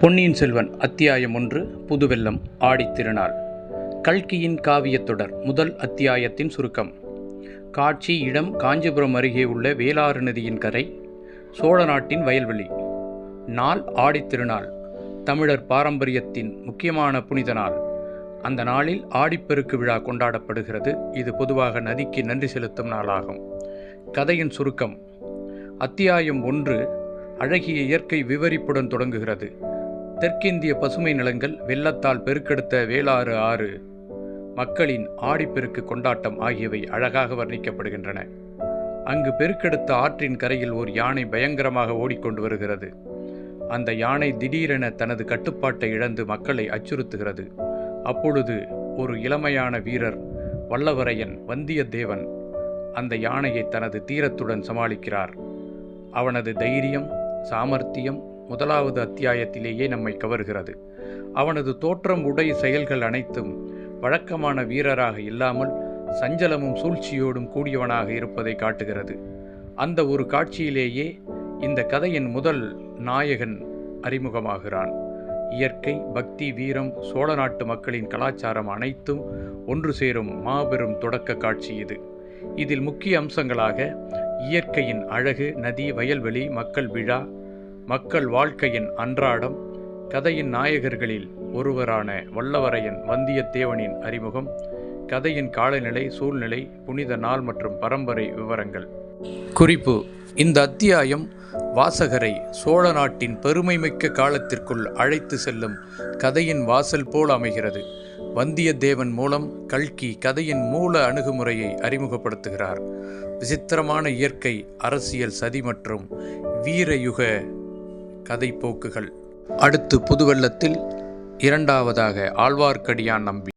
பொன்னியின் செல்வன் அத்தியாயம் ஒன்று புதுவெல்லம் ஆடித்திருநாள். கல்கியின் காவியத் தொடர் முதல் அத்தியாயத்தின் சுருக்கம். காட்சி இடம் காஞ்சிபுரம் அருகே உள்ள வேளாறு நதியின் கரை சோழ நாட்டின் வயல்வெளி. நாள் ஆடித்திருநாள். தமிழர் பாரம்பரியத்தின் முக்கியமான புனித நாள். அந்த நாளில் ஆடிப்பெருக்கு விழா கொண்டாடப்படுகிறது. இது பொதுவாக நதிக்கு நன்றி செலுத்தும் நாளாகும். கதையின் சுருக்கம். அத்தியாயம் ஒன்று அழகிய இயற்கை விவரிப்புடன் தொடங்குகிறது. தெற்கிந்திய பசுமை நிலங்கள் வெள்ளத்தால் பெருக்கெடுத்த வேளாறு ஆறு மக்களின் ஆடிப்பெருக்கு கொண்டாட்டம் ஆகியவை அழகாக வர்ணிக்கப்படுகின்றன. அங்கு பெருக்கெடுத்த ஆற்றின் கரையில் ஒரு யானை பயங்கரமாக ஓடிக்கொண்டு வருகிறது. அந்த யானை திடீரென தனது கட்டுப்பாட்டை இழந்து மக்களை அச்சுறுத்துகிறது. அப்பொழுது ஒரு இளமையான வீரர் வல்லவரையன் வந்தியத்தேவன் அந்த யானையை தனது தீரத்துடன் சமாளிக்கிறார். அவனது தைரியம் சாமர்த்தியம் முதலாவது அத்தியாயத்திலேயே நம்மை கவர்கிறது. அவனது தோற்றம் உடை செயல்கள் அனைத்தும் வழக்கமான வீரராக இல்லாமல் சஞ்சலமும் சூழ்ச்சியோடும் கூடியவனாக இருப்பதை காட்டுகிறது. அந்த ஒரு காட்சியிலேயே இந்த கதையின் முதல் நாயகன் அறிமுகமாகிறான். இயற்கை பக்தி வீரம் சோழ நாட்டு மக்களின் கலாச்சாரம் அனைத்தும் ஒன்று சேரும் மாபெரும் தொடக்க காட்சி இது. இதில் முக்கிய அம்சங்களாக இயற்கையின் அழகு நதி வயல்வெளி மக்கள் விழா மக்கள் வாழ்க்கையின் அன்றாடம் கதையின் நாயகர்களில் ஒருவரான வல்லவரையன் வந்தியத்தேவனின் அறிமுகம் கதையின் காலநிலை சூழ்நிலை புனித நாள் மற்றும் பரம்பரை விவரங்கள். குறிப்பு இந்த அத்தியாயம் வாசகரை சோழ நாட்டின் பெருமைமிக்க காலத்திற்குள் அழைத்து செல்லும் கதையின் வாசல் போல் அமைகிறது. வந்தியத்தேவன் மூலம் கல்கி கதையின் மூல அணுகுமுறையை அறிமுகப்படுத்துகிறார். விசித்திரமான இயற்கை அரசியல் சதி மற்றும் வீரயுக கதைப்போக்குகள். அடுத்து புதுவெள்ளத்தில் இரண்டாவதாக ஆழ்வார்க்கடியான் நம்பி.